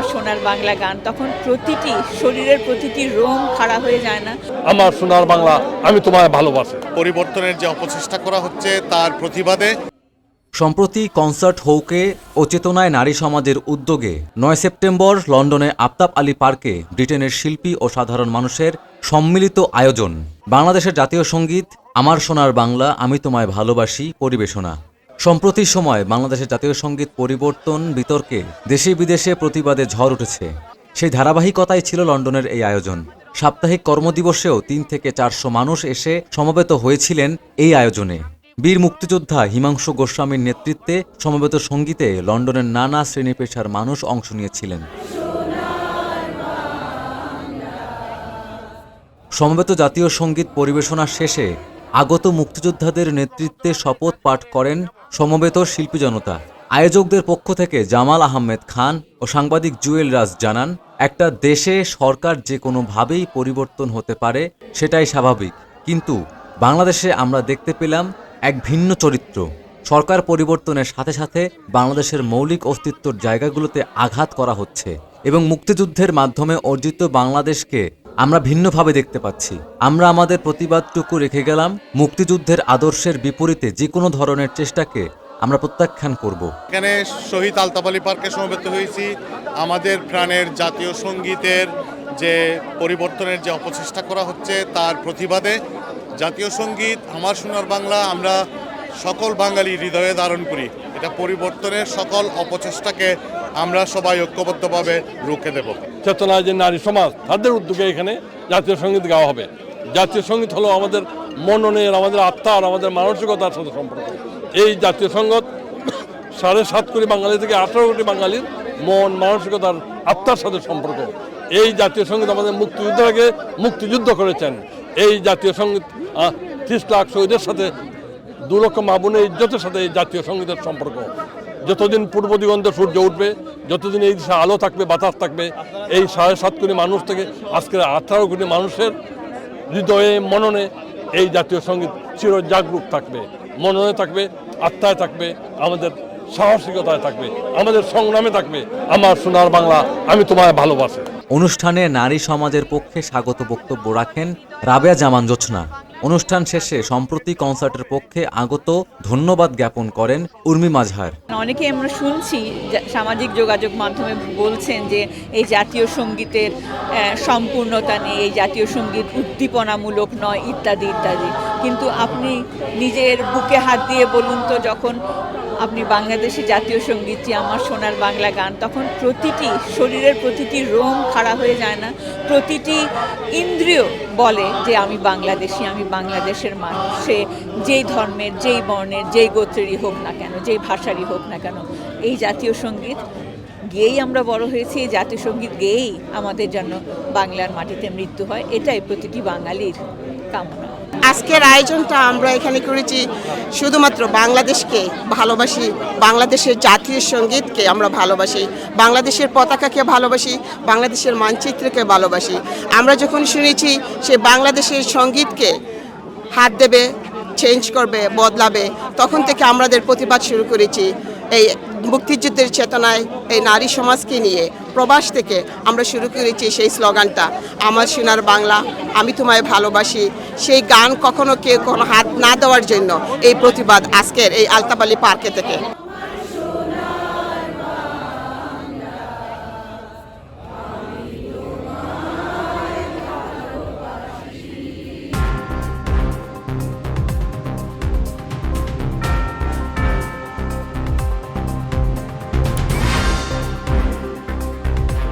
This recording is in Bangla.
আমার সোনার বাংলা গান তখন প্রতিটি শরীরের প্রতিটি রোম খাড়া হয়ে যায় না। আমার সোনার বাংলা আমি তোমায় ভালোবাসি। পরিবর্তনের যে অপচেষ্টা করা হচ্ছে তার প্রতিবাদে সম্প্রতি কনসার্ট হৌকে ও চেতনায় নারী সমাজের উদ্যোগে নয় সেপ্টেম্বর লন্ডনে আফতাব আলী পার্কে ব্রিটেনের শিল্পী ও সাধারণ মানুষের সম্মিলিত আয়োজন। বাংলাদেশের জাতীয় সংগীত আমার সোনার বাংলা আমি তোমায় ভালোবাসি পরিবেশনা। সম্প্রতি সময় বাংলাদেশের জাতীয় সংগীত পরিবর্তন বিতর্কে দেশে বিদেশে প্রতিবাদে ঝড় উঠেছে। সেই ধারাবাহিকতাই ছিল লন্ডনের এই আয়োজন। সাপ্তাহিক কর্মদিবসেও তিন থেকে চারশো মানুষ এসে সমবেত হয়েছিলেন এই আয়োজনে। বীর মুক্তিযোদ্ধা হিমাংশু গোস্বামীর নেতৃত্বে সমবেত সঙ্গীতে লন্ডনের নানা শ্রেণি পেশার মানুষ অংশ নিয়েছিলেন। সমবেত জাতীয় সংগীত পরিবেশনা শেষে আগত মুক্তিযোদ্ধাদের নেতৃত্বে শপথ পাঠ করেন সমবেত শিল্পী জনতা। আয়োজকদের পক্ষ থেকে জামাল আহমেদ খান ও সাংবাদিক জুয়েল রাজ জানান, একটা দেশে সরকার যে কোনোভাবেই পরিবর্তন হতে পারে, সেটাই স্বাভাবিক। কিন্তু বাংলাদেশে আমরা দেখতে পেলাম এক ভিন্ন চরিত্র। সরকার পরিবর্তনের সাথে সাথে বাংলাদেশের মৌলিক অস্তিত্বর জায়গাগুলোতে আঘাত করা হচ্ছে এবং মুক্তিযুদ্ধের মাধ্যমে অর্জিত বাংলাদেশকে আমরা ভিন্নভাবে দেখতে পাচ্ছি। আমরা আমাদের প্রতিবাদটুকু রেখে গেলাম, মুক্তিযুদ্ধের আদর্শের বিপরীতে যে কোনো ধরনের চেষ্টাকে আমরা প্রত্যাখ্যান করব। এখানে শহীদ আলতাফ আলী পার্কে সমবেত হয়েছি। আমাদের প্রাণের জাতীয় সঙ্গীতের যে পরিবর্তনের যে অপচেষ্টা করা হচ্ছে, তার প্রতিবাদে জাতীয় সংগীত, আমার সোনার বাংলা, আমরা সকল বাঙালি হৃদয়ে ধারণ করি। এটা পরিবর্তনের সকল অপচেষ্টাকে আমরা সবাই ঐক্যবদ্ধভাবে রুখে দেব চেতনায় যে নারী সমাজ, তাদের উদ্যোগে এখানে জাতীয় সংগীত গাওয়া হবে। জাতীয় সংগীত হলো আমাদের মননের, আমাদের আত্মার, আমাদের মানসিকতার সাথে সম্পর্ক। এই জাতীয় সংগীত সাড়ে সাত কোটি বাঙালি থেকে আঠারো কোটি বাঙালির মন, মানসিকতার আত্মার সাথে সম্পর্ক। এই জাতীয় সংগীত আমাদের মুক্তিযুদ্ধকে মুক্তিযুদ্ধ করেছেন। এই জাতীয় সংগীত ত্রিশ লাখ শহীদের সাথে দু লক্ষ ইজ্জতের সাথে এই জাতীয় সঙ্গীতের সম্পর্ক। যতদিন পূর্ব দিগন্তে সূর্য উঠবে, যতদিন এই দেশে আলো থাকবে, বাতাস থাকবে, এই সাড়ে সাত কোটি মানুষ থেকে আজকের আঠারো কোটি মানুষের হৃদয়ে, মননে এই জাতীয় সংগীত চির জাগরুক থাকবে। মননে থাকবে, আত্মায় থাকবে, আমাদের সাহসিকতায় থাকবে, আমাদের সংগ্রামে থাকবে। আমার সোনার বাংলা, আমি তোমায় ভালোবাসি। অনুষ্ঠানে নারী সমাজের পক্ষে স্বাগত বক্তব্য রাখেন রাবেয়া জামান জোছনা। অনুষ্ঠান শেষে সম্প্রতি কনসার্টের পক্ষে আগত ধন্যবাদ জ্ঞাপন করেন উর্মি মাঝহার। অনেকে আমরা শুনছি সামাজিক যোগাযোগ মাধ্যমে বলছেন যে এই জাতীয় সঙ্গীতের সম্পূর্ণতা নেই, এই জাতীয় সংগীত উদ্দীপনামূলক নয়, ইত্যাদি ইত্যাদি। কিন্তু আপনি নিজের বুকে হাত দিয়ে বলুন তো, যখন আপনি বাংলাদেশি জাতীয় সঙ্গীতটি আমার সোনার বাংলা গান, তখন প্রতিটি শরীরের প্রতিটি রোম খাড়া হয়ে যায় না। প্রতিটি ইন্দ্রিয় বলে যে আমি বাংলাদেশি, আমি বাংলাদেশের মানুষ। সে যেই ধর্মের, যেই বর্ণের, যেই গোত্রেরই হোক না কেন, যেই ভাষারই হোক না কেন, এই জাতীয় সংগীত গেয়েই আমরা বড় হয়েছি জাতীয় সংগীত গেয়েই আমাদের জন্য বাংলার মাটিতে মৃত্যু হয়। এটাই প্রতিটি বাঙালির কামনা। আজকের আয়োজনটা আমরা এখানে করেছি শুধুমাত্র বাংলাদেশকে ভালোবাসি, বাংলাদেশের জাতীয় সঙ্গীতকে আমরা ভালোবাসি, বাংলাদেশের পতাকাকে ভালোবাসি, বাংলাদেশের মানচিত্রকে ভালোবাসি। আমরা যখন শুনেছি সে বাংলাদেশের সঙ্গীতকে হাত দেবে চেঞ্জ করবে, বদলাবে, তখন থেকে আমাদের প্রতিবাদ শুরু করেছি। এই মুক্তিযুদ্ধের চেতনায় এই নারী সমাজকে নিয়ে প্রবাস থেকে আমরা শুরু করেছি সেই স্লোগানটা, আমার সোনার বাংলা, আমি তোমায় ভালোবাসি। সেই গান কখনো কেউ কোনো হাত না দেওয়ার জন্য এই প্রতিবাদ আজকের এই আলতাবালি পার্কে থেকে।